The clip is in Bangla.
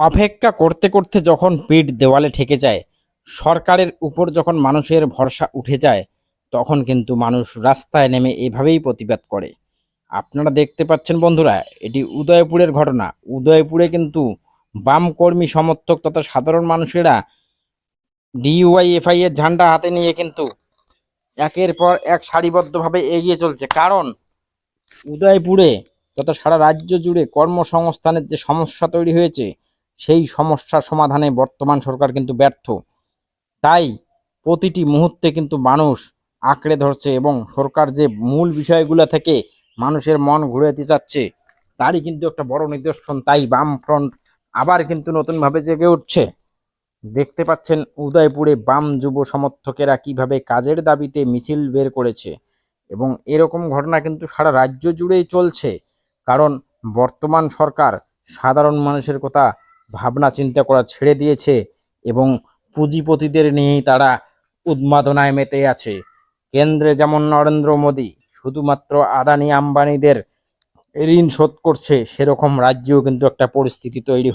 অপেক্ষা করতে করতে যখন পিঠ দেওয়ালে ঠেকে যায়, সরকারের উপর যখন মানুষের ভরসা উঠে যায়, তখন কিন্তু মানুষ রাস্তায় নেমে এভাবেই প্রতিবাদ করে। আপনারা দেখতে পাচ্ছেন বন্ধুরা, এটি উদয়পুরের ঘটনা। উদয়পুরে কিন্তু বাম কর্মী সমর্থক তথা সাধারণ মানুষেরা ডিওয়াইএফআই এর ঝান্ডা হাতে নিয়ে কিন্তু একের পর এক সারিবদ্ধভাবে এগিয়ে চলছে। কারণ উদয়পুরে তথা সারা রাজ্য জুড়ে কর্মসংস্থানের যে সমস্যা তৈরি হয়েছে সেই সমস্যার সমাধানে বর্তমান সরকার কিন্তু ব্যর্থ। তাই প্রতিটি মুহূর্তে কিন্তু মানুষ আঁকড়ে ধরছে এবং সরকার যে মূল বিষয়গুলো থেকে মানুষের মন ঘুরে দিতে চাচ্ছে, তারই কিন্তু একটা বড় নিদর্শন। তাই বাম ফ্রন্ট আবার কিন্তু নতুনভাবে জেগে উঠছে। দেখতে পাচ্ছেন উদয়পুরে বাম যুব সমর্থকেরা কীভাবে কাজের দাবিতে মিছিল বের করেছে এবং এরকম ঘটনা কিন্তু সারা রাজ্য জুড়েই চলছে। কারণ বর্তমান সরকার সাধারণ মানুষের কথা ভাবনা চিন্তা করা ছেড়ে দিয়েছে এবং পুঁজিপতিদের নিয়েই তারা উন্মাদনায় মেতে আছে। কেন্দ্রে যেমন নরেন্দ্র মোদী, শুধুমাত্র আদানি আম্বানিদের ঋণ শোধ করছে, সেরকম রাজ্যেও কিন্তু একটা পরিস্থিতি তৈরি